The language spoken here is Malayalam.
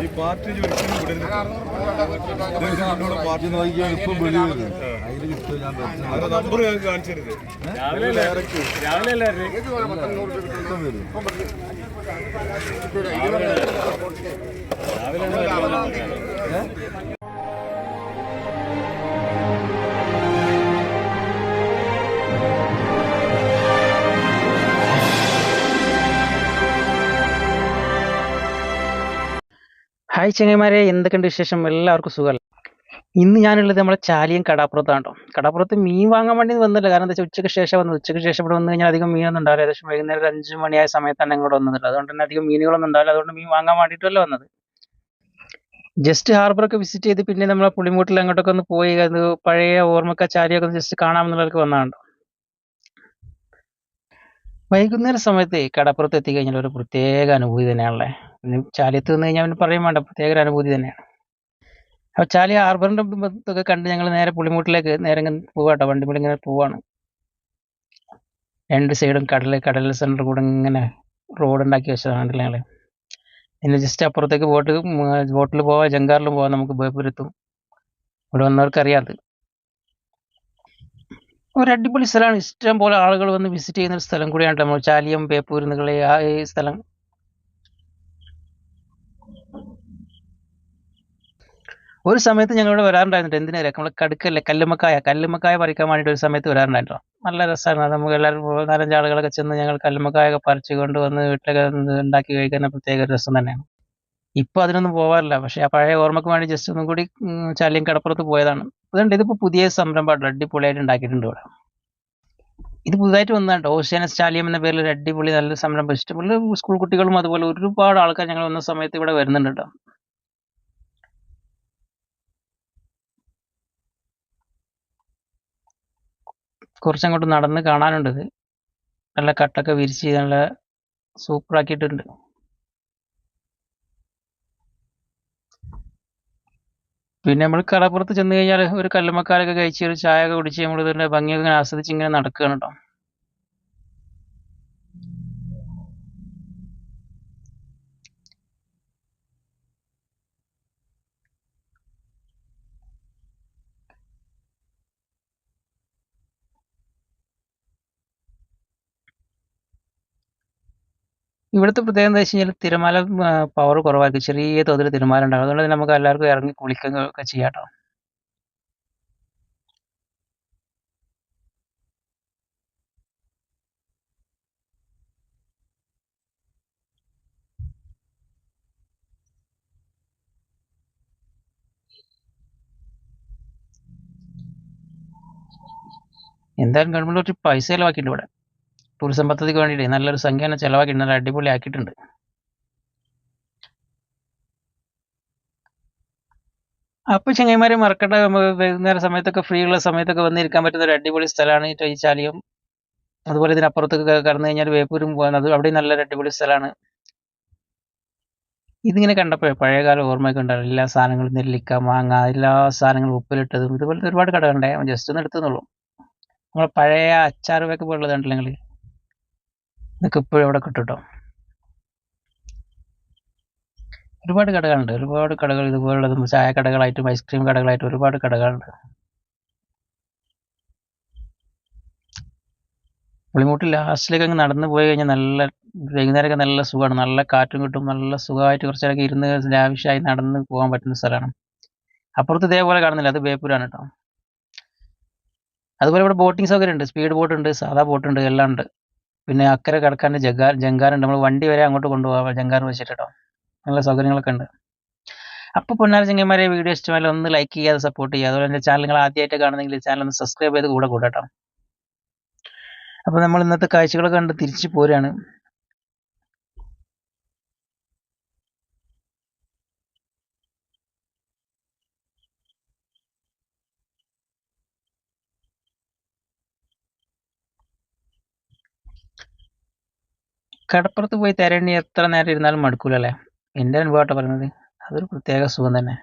ഈ പാർട്ടി ഒരിക്കലും വിടരുത് പാർട്ടി നോക്കിയാണ് ഇപ്പം വെളി വരുന്നത് അതിൽ കിട്ടും ഞാൻ അതിന്റെ നമ്പർ കാണിച്ചരുത് ഇപ്പം വരും. ഹായ് ചെങ്ങന്മാരെ എന്തൊക്കെയുണ്ട് വിശേഷം? എല്ലാവർക്കും സുഖമല്ല ഇന്ന് ഞാനുള്ളത് നമ്മളെ ചാലിയും കടാപ്പുറത്താണ് കേട്ടോ. കടാപ്പുറത്ത് മീൻ വാങ്ങാൻ വേണ്ടി വന്നില്ല കാരണം എന്താ വെച്ചാൽ ഉച്ചയ്ക്ക് ശേഷം വന്നത്. ഉച്ചയ്ക്ക് ശേഷം ഇവിടെ വന്നു കഴിഞ്ഞാൽ അധികം മീനൊന്നും ഉണ്ടാവില്ല. ഏകദേശം വൈകുന്നേരം അഞ്ച് മണിയായ സമയത്താണ് ഇങ്ങോട്ട് വന്നത്. അതുകൊണ്ട് തന്നെ അധികം മീനുകളൊന്നും ഉണ്ടാവില്ല. അതുകൊണ്ട് മീൻ വാങ്ങാൻ വേണ്ടിയിട്ടല്ല വന്നത്. ജസ്റ്റ് ഹാർബറൊക്കെ വിസിറ്റ് ചെയ്ത് പിന്നെ നമ്മളെ പുളിമൂട്ടിൽ അങ്ങോട്ടൊക്കെ ഒന്ന് പോയി. അത് പഴയ ഓർമ്മക്ക ചാലിയൊക്കെ ഒന്ന് ജസ്റ്റ് കാണാമെന്നുള്ളവർക്ക് വന്നതാണ് വൈകുന്നേര സമയത്ത് കടപ്പുറത്ത് എത്തിക്കഴിഞ്ഞാൽ ഒരു പ്രത്യേക അനുഭൂതി തന്നെയാണല്ലേ? ചാലിയത്ത് നിന്ന് കഴിഞ്ഞാൽ പറയും വേണ്ട പ്രത്യേക ഒരു അനുഭൂതി തന്നെയാണ്. അപ്പോൾ ചാലി ഹാർബറിന്റെ ഇതൊക്കെ കണ്ട് ഞങ്ങൾ നേരെ പുളിമൂട്ടിലേക്ക് നേരെ പോവാട്ടോ വണ്ടിമേൽ ഇങ്ങനെ പോവാണ്. രണ്ട് സൈഡും കടൽ കടൽ സെന്റർ കൂടെ ഇങ്ങനെ റോഡ് ഉണ്ടാക്കി വെച്ചതാണ് ഞങ്ങൾ പിന്നെ ജസ്റ്റ് അപ്പുറത്തേക്ക് ബോട്ട് ബോട്ടിൽ പോവാം ജങ്കാറിലും പോവാം നമുക്ക് ബേപ്പൂരെത്തും ഇവിടെ അറിയാത് ഒരു അടിപൊളി സ്ഥലമാണ്. ഇഷ്ടം പോലെ ആളുകൾ വന്ന് വിസിറ്റ് ചെയ്യുന്ന ഒരു സ്ഥലം കൂടിയാണ് നമ്മൾ ചാലിയം ബേപ്പൂർ ആ ഈ സ്ഥലം. ഒരു സമയത്ത് ഞങ്ങൾ ഇവിടെ വരാറുണ്ടായിരുന്നു എന്തിനാ നമ്മൾ കടുക്കല്ലേ കല്ലുമക്കായ കല്ലുമക്കായ പറിക്കാൻ വേണ്ടിയിട്ട് ഒരു സമയത്ത് വരാറുണ്ടായിരുന്നു നല്ല രസമാണ് നമുക്ക് എല്ലാവരും നാലഞ്ച് ആളുകളൊക്കെ ചെന്ന് ഞങ്ങൾ കല്ലുമക്കായ ഒക്കെ പറിച്ചു കൊണ്ടുവന്ന് വീട്ടിലൊക്കെ ഉണ്ടാക്കി കഴിക്കുന്ന പ്രത്യേക രസം തന്നെയാണ്. ഇപ്പോൾ അതിനൊന്നും പോകാറില്ല പക്ഷേ ആ പഴയ ഓർമ്മക്ക് വേണ്ടി ജസ്റ്റ് ഒന്നും കൂടി ചാലിയും കടപ്പുറത്ത് പോയതാണ്. അതുകൊണ്ട് ഇതിപ്പോൾ പുതിയ സംരംഭമാണ് അടിപൊളിയായിട്ട് ഉണ്ടാക്കിയിട്ടുണ്ട് ഇവിടെ. ഇത് പുതുതായിട്ട് വന്നതാണ് ഓഷ്യാന സ്റ്റാലിയം എന്ന പേരിൽ ഒരു അടിപൊളി നല്ല സംരംഭം. ഇഷ്ടംപോലെ സ്കൂൾ കുട്ടികളും അതുപോലെ ഒരുപാട് ആൾക്കാർ ഞങ്ങൾ വന്ന സമയത്ത് ഇവിടെ വരുന്നുണ്ട് കേട്ടോ കുറച്ചങ്ങോട്ട് നടന്ന് കാണാനുണ്ട് നല്ല കട്ടൊക്കെ വിരിച്ച് നല്ല സൂപ്പർ ആക്കിയിട്ടുണ്ട് പിന്നെ നമ്മൾ കടപ്പുറത്ത് ചെന്ന് കഴിഞ്ഞാൽ ഒരു കല്ലുമ്മക്കാലൊക്കെ കഴിച്ച് ഒരു ചായ ഒക്കെ കുടിച്ച് നമ്മൾ ഇതിന്റെ ഭംഗിയൊക്കെ ഇങ്ങനെ ആസ്വദിച്ച് ഇങ്ങനെ നടക്കുകയാണ് കേട്ടോ ഇവിടുത്തെ പ്രത്യേകത എന്താ വെച്ച് കഴിഞ്ഞാൽ തിരമാല പവർ കുറവായിരിക്കും. ചെറിയ തോതിൽ തിരമാല ഉണ്ടാകും അതുകൊണ്ട് തന്നെ നമുക്ക് എല്ലാവർക്കും ഇറങ്ങി കുളിക്കുക ഒക്കെ ചെയ്യാം എന്തായാലും ഗവൺമെന്റ് കുറച്ച് പൈസ ചിലവാക്കിയിട്ടുണ്ട് ഇവിടെ. ടൂറിസം പദ്ധതിക്ക് വേണ്ടിയിട്ട് നല്ലൊരു സംഖ്യ തന്നെ ചിലവാക്കിയിട്ടുണ്ട് നല്ല അടിപൊളി ആക്കിയിട്ടുണ്ട് അപ്പൊ ചങ്ങായിമാരെ മറക്കണ്ട നമുക്ക് വൈകുന്നേര സമയത്തൊക്കെ ഫ്രീ ഉള്ള സമയത്തൊക്കെ വന്നിരിക്കാൻ പറ്റുന്ന ഒരു അടിപൊളി സ്ഥലമാണ് ഈ ചാലിയം അതുപോലെ ഇതിനപ്പുറത്തൊക്കെ കടന്നു കഴിഞ്ഞാൽ വേപ്പൂരും പോകാൻ അത് അവിടെ നല്ലൊരു അടിപൊളി സ്ഥലമാണ്. ഇതിങ്ങനെ കണ്ടപ്പോൾ പഴയകാല ഓർമ്മയൊക്കെ ഉണ്ടാവും. എല്ലാ സാധനങ്ങളും നെല്ലിക്ക മാങ്ങ എല്ലാ സാധനങ്ങളും ഉപ്പിലിട്ടതും. ഇതുപോലത്തെ ഒരുപാട് കടകളുണ്ടായി ജസ്റ്റ് ഒന്ന് എടുത്തു നമ്മളെ പഴയ അച്ചാർ പോലുള്ളത് നിങ്ങൾ ഇതൊക്കെ ഇപ്പോഴും ഇവിടെ കിട്ടും കേട്ടോ ഒരുപാട് കടകളുണ്ട്. ഒരുപാട് കടകൾ ഇതുപോലുള്ളതും. ചായ കടകളായിട്ടും ഐസ്ക്രീം കടകളായിട്ടും ഒരുപാട് കടകളുണ്ട്. പുളിമൂട്ടിൽ ലാസ്റ്റിലേക്ക് അങ്ങ് നടന്നു പോയി കഴിഞ്ഞാൽ നല്ല വൈകുന്നേരമൊക്കെ നല്ല സുഖമാണ്. നല്ല കാറ്റും കിട്ടും. നല്ല സുഖമായിട്ട് കുറച്ചേരൊക്കെ ഇരുന്ന് ലാവിഷായി നടന്ന് പോകാൻ പറ്റുന്ന സ്ഥലമാണ്. അപ്പുറത്ത് ഇതേപോലെ കാണുന്നില്ല. അത് ബേപ്പൂരാണ് കേട്ടോ. അതുപോലെ ഇവിടെ ബോട്ടിംഗ് സൗകര്യം ഉണ്ട്. സ്പീഡ് ബോട്ട് ഉണ്ട് സാധാ ബോട്ട് ഉണ്ട് എല്ലാം ഉണ്ട്. പിന്നെ അക്കരെ കിടക്കാണ്ട് ജങ്കാർ ജങ്കാറുണ്ട്. നമ്മൾ വണ്ടി വരെ അങ്ങോട്ട് കൊണ്ടുപോകാം ജങ്കാർ വെച്ചിട്ട് കേട്ടോ നല്ല സൗകര്യങ്ങളൊക്കെ ഉണ്ട് അപ്പോൾ പൊന്നാര ചെങ്ങന്മാരെ വീഡിയോ ഇഷ്ടമല്ല ഒന്ന് ലൈക്ക് ചെയ്യാതെ സപ്പോർട്ട് ചെയ്യുക. അതുപോലെ എന്റെ ചാനൽ നിങ്ങൾ ആദ്യമായിട്ട് കാണുന്നെങ്കിൽ ചാനൽ ഒന്ന് സബ്സ്ക്രൈബ് ചെയ്ത് കൂടെ കൂടെ കേട്ടോ. അപ്പോൾ നമ്മൾ ഇന്നത്തെ കാഴ്ചകളൊക്കെ കണ്ട് തിരിച്ചു പോരാണ് കടപ്പുറത്ത് പോയി തിരയണി എത്ര നേരം ഇരുന്നാലും മടുക്കൂലല്ലേ? എന്റെ അനുഭവമായിട്ടാണ് പറയുന്നത്. അതൊരു പ്രത്യേക സുഖം തന്നെ.